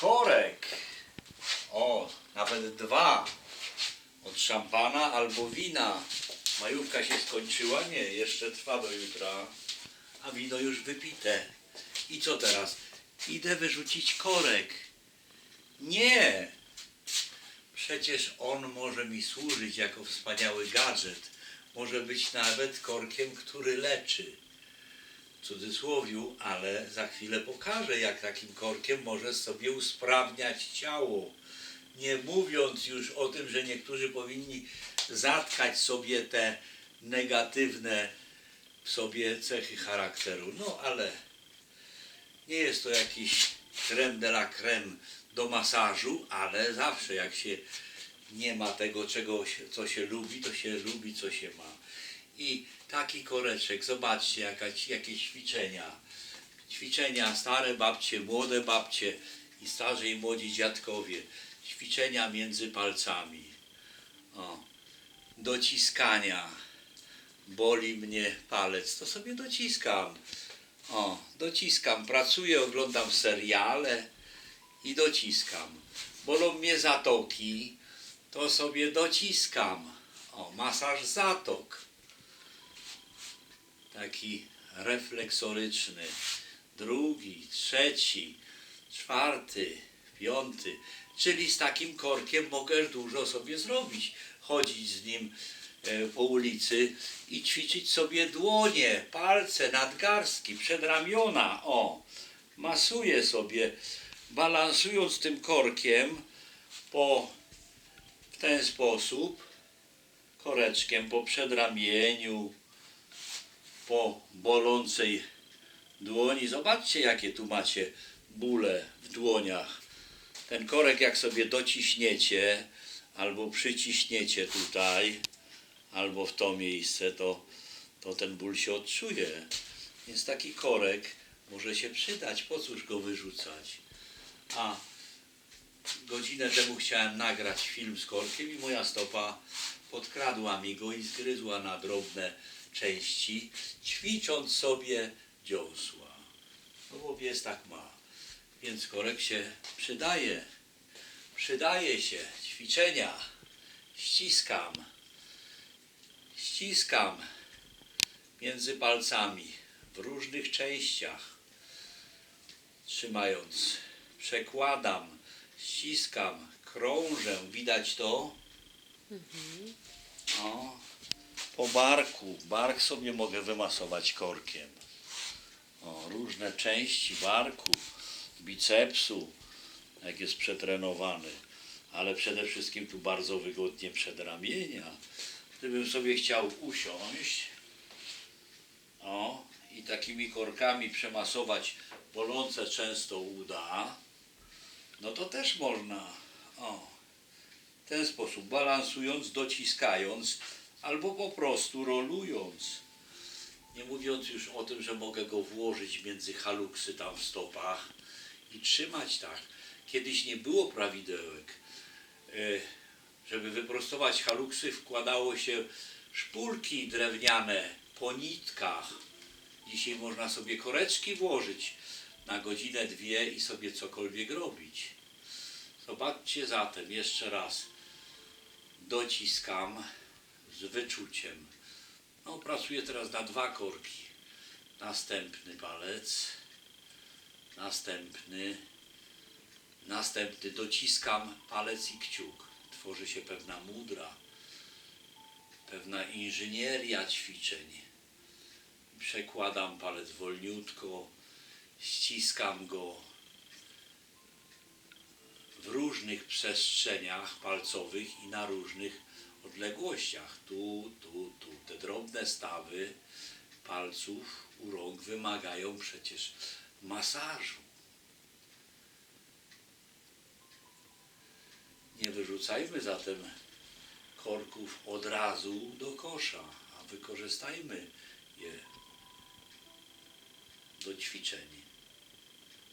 korek. O, nawet dwa. Od szampana albo wina. Majówka się skończyła? Nie, jeszcze trwa do jutra. A wino już wypite. I co teraz? Idę wyrzucić korek. Nie! Przecież on może mi służyć jako wspaniały gadżet. Może być nawet korkiem, który leczy. Cudzysłowiu, ale za chwilę pokażę, jak takim korkiem może sobie usprawniać ciało. Nie mówiąc już o tym, że niektórzy powinni zatkać sobie te negatywne w sobie cechy charakteru. No ale nie jest to jakiś creme de la creme do masażu, ale zawsze jak się nie ma tego, czego co się lubi, to się lubi, co się ma. I taki koreczek, zobaczcie, jakaś, jakie ćwiczenia. Ćwiczenia stare babcie, młode babcie i starzy i młodzi dziadkowie. Ćwiczenia między palcami. O. Dociskania. Boli mnie palec, to sobie dociskam. O, dociskam, pracuję, oglądam seriale i dociskam. Bolą mnie zatoki, to sobie dociskam. O, masaż zatok. Taki refleksoryczny. Drugi, trzeci, czwarty, piąty. Czyli z takim korkiem mogę dużo sobie zrobić. Chodzić z nim e, po ulicy i ćwiczyć sobie dłonie, palce, nadgarstki, przedramiona. O, masuję sobie, balansując tym korkiem po w ten sposób, koreczkiem po przedramieniu, po bolącej dłoni. Zobaczcie, jakie tu macie bóle w dłoniach. Ten korek, jak sobie dociśniecie, albo przyciśniecie tutaj, albo w to miejsce, to, to ten ból się odczuje. Więc taki korek może się przydać. Po cóż go wyrzucać? A godzinę temu chciałem nagrać film z korkiem i moja stopa podkradła mi go i zgryzła na drobne części, ćwicząc sobie dziąsła. No bo pies tak ma. Więc korek się przydaje. Przydaje się. Ćwiczenia. Ściskam. Ściskam między palcami w różnych częściach. Trzymając. Przekładam. Ściskam. Krążę. Widać to? O. Po barku. Bark sobie mogę wymasować korkiem. O, różne części barku, bicepsu, jak jest przetrenowany, ale przede wszystkim tu bardzo wygodnie przedramienia. Gdybym sobie chciał usiąść, o, i takimi korkami przemasować bolące często uda, no to też można, o, w ten sposób, balansując, dociskając, albo po prostu rolując. Nie mówiąc już o tym, że mogę go włożyć między haluksy tam w stopach i trzymać tak. Kiedyś nie było prawidełek. E, Żeby wyprostować haluksy wkładało się szpulki drewniane po nitkach. Dzisiaj można sobie koreczki włożyć na godzinę, dwie i sobie cokolwiek robić. Zobaczcie zatem jeszcze raz. Dociskam z wyczuciem. No, pracuję teraz na dwa korki. Następny palec, następny, następny. Dociskam palec i kciuk. Tworzy się pewna mudra, pewna inżynieria ćwiczeń. Przekładam palec wolniutko, ściskam go w różnych przestrzeniach palcowych i na różnych odległościach. Tu, tu, tu. Te drobne stawy palców u rąk wymagają przecież masażu. Nie wyrzucajmy zatem korków od razu do kosza, a wykorzystajmy je do ćwiczeń.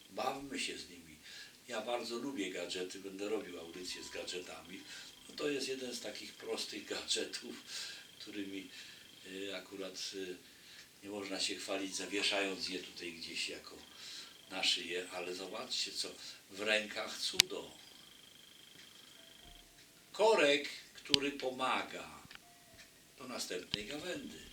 Bawmy się z nimi. Ja bardzo lubię gadżety, będę robił audycje z gadżetami to jest jeden z takich prostych gadżetów, którymi e, akurat e, nie można się chwalić, zawieszając je tutaj gdzieś jako na szyję, ale zobaczcie co, w rękach cudo. Korek, który pomaga do następnej gawędy.